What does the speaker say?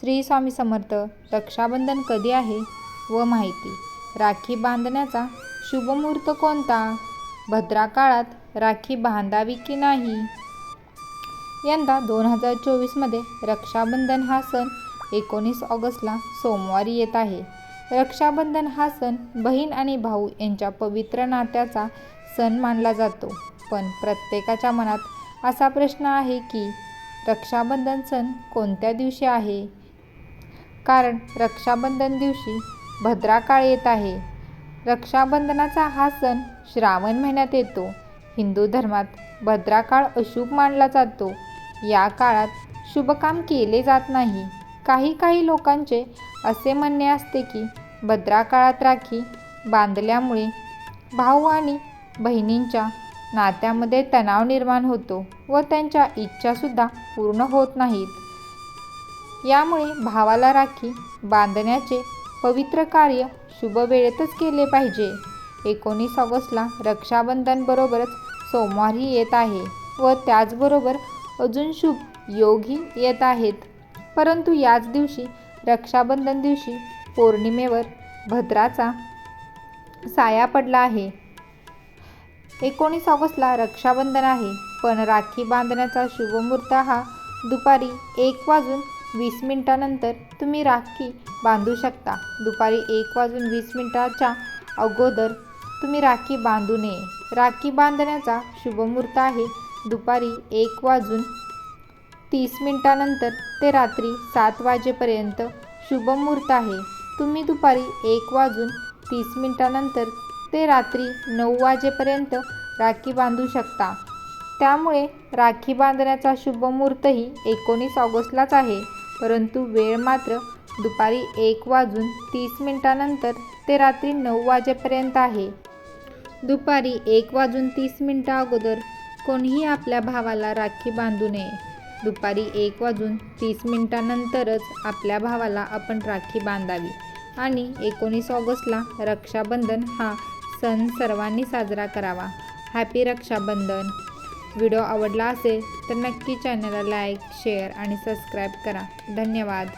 श्री स्वामी समर्थ रक्षाबंधन कधी आहे व माहिती. राखी बांधण्याचा शुभमुहूर्त कोणता? भद्रा काळात राखी बांधावी की नाही? यंदा दोन हजार चोवीसमध्ये रक्षाबंधन हा सण एकोणीस ऑगस्टला सोमवारी येत आहे. रक्षाबंधन हा सण बहीण आणि भाऊ यांच्या पवित्र नात्याचा सण मानला जातो. पण प्रत्येकाच्या मनात असा प्रश्न आहे की रक्षाबंधन सण कोणत्या दिवशी आहे? कारण रक्षाबंधन दिवशी भद्राकाळ येत आहे. रक्षाबंधनाचा हा सण श्रावण महिन्यात येतो. हिंदू धर्मात भद्राकाळ अशुभ मानला जातो. या काळात शुभकाम केले जात नाही. काही काही लोकांचे असे म्हणणे असते की भद्राकाळात राखी बांधल्यामुळे भाऊ आणि बहिणींच्या नात्यामध्ये तणाव निर्माण होतो व त्यांच्या इच्छासुद्धा पूर्ण होत नाहीत. यामुळे भावाला राखी बांधण्याचे पवित्र कार्य शुभ वेळेतच केले पाहिजे. एकोणीस ऑगस्टला रक्षाबंधनबरोबरच सोमवारही येत आहे व त्याचबरोबर अजून शुभ योगही येत आहेत. परंतु याच दिवशी रक्षाबंधन दिवशी पौर्णिमेवर भद्राचा साया पडला आहे. एकोणीस ऑगस्टला रक्षाबंधन आहे पण राखी बांधण्याचा शुभमुहूर्त हा दुपारी एक वाजून वीस मिनटानंतर तुम्ही राखी बांधू शकता. दुपारी एक वाजून वीस मिनटाच्या अगोदर तुम्ही राखी बांधू नये. राखी बांधण्याचा शुभमुहूर्त आहे. दुपारी एक वाजून तीस मिनटानंतर ते रात्री सात वाजेपर्यंत शुभमुहूर्त आहे. तुम्ही दुपारी एक वाजून तीस मिनटानंतर ते रात्री नऊ वाजेपर्यंत राखी बांधू शकता. त्यामुळे राखी बांधण्याचा शुभमुहूर्तही एकोणीस ऑगस्टलाच आहे. परंतु वेळ मात्र दुपारी एक वाजून तीस मिनिटानंतर ते रात्री नऊ वाजेपर्यंत आहे. दुपारी एक वाजून तीस मिनटा अगोदर कोणीही आपल्या भावाला राखी बांधू नये. दुपारी एक वाजून तीस मिनिटानंतरच आपल्या भावाला आपण राखी बांधावी आणि एकोणीस ऑगस्टला रक्षाबंधन हा सण सर्वांनी साजरा करावा. हॅपी रक्षाबंधन! व्हिडिओ आवडला असेल तर नक्की चॅनलला लाईक शेअर आणि सबस्क्राईब करा. धन्यवाद.